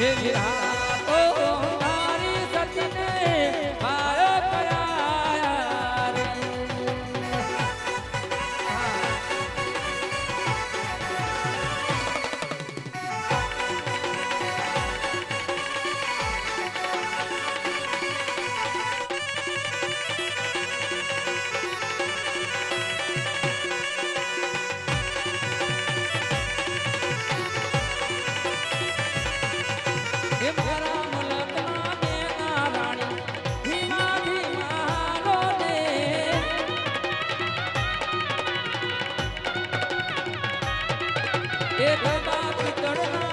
હે ગમા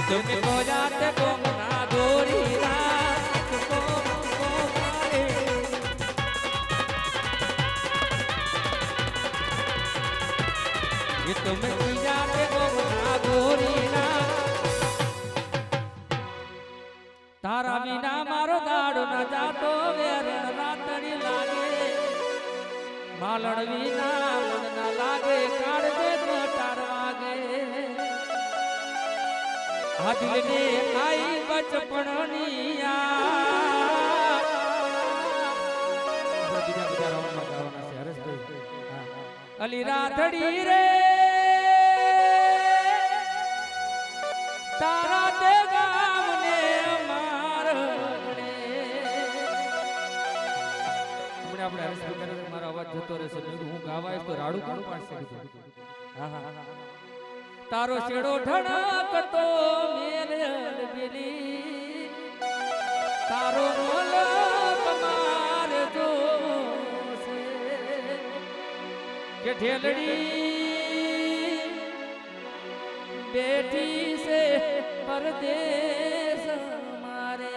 তুমি তো যাতে কোমনা ধরি তুমি কি যাতে কোমনা ধরি না તારા વિના મારો દાડો ન જાતો, વેરણ રાતડી લાગે. માલણ વિના લાગે. કા હાથીને આઈ બચપણની. બીજા બધા રાઉન્ડમાં ગાવાના છે હરેશભાઈ. અલી રાધડી રે. તારા તે ગામને અમાર હમણાં આપણે હરેશભાઈ કરે મારો અવાજ જતો રહેશે. હું ગાવાય તો રાડું કોણ પાડશે? હા હા હા. તારો શેડો ઠણકતો મેલ બિલી તારો મલક માર જોશે કે ઢેલડી બેઠી સે પરદેશ મારે.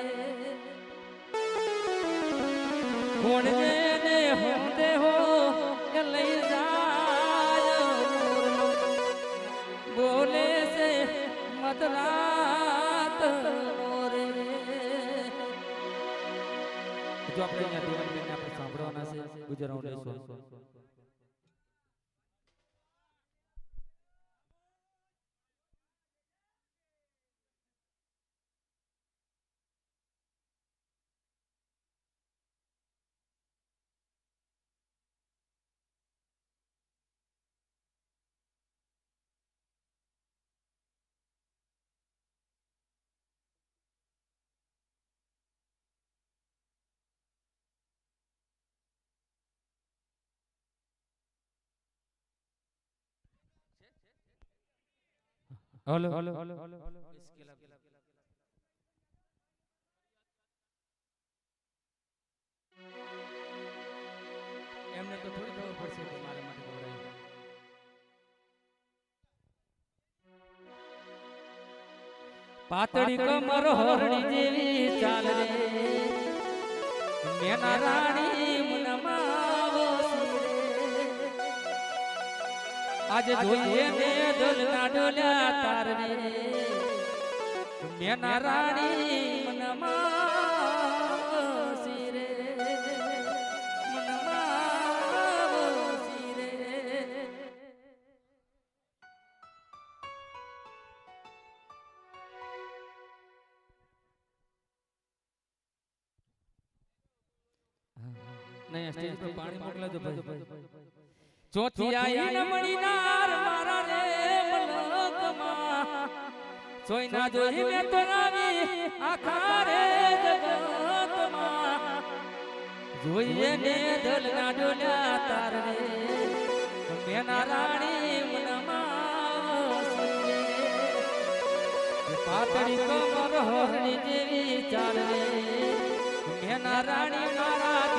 કોણ જેને હોતે હો લઈ જાય મધરાત રે. જો આપણે અહીંયા દિવાળી આપણે સાંભળવાના છે ગુજરાત હલો એમને તો થોડી ખબર પડશે કે મારા માટે દોડાય પાતળી કમર હરણી જેવી ચાલે મેના રાણી મનમાં આજે જોઈએ ને ડોલના ડોલ્યા તાર રે નારાણી રાણી મનમાં વસી મનમાં ભાઈ. જોતિયા નમણી નાર મારા રે તો રાવી આખા રે જોઈએ મે ધલ ના ડોલ્યા તાર રે. મે નારાણી મનમાં પાતળી કમર હરણી જેવી ચાલે મે મારા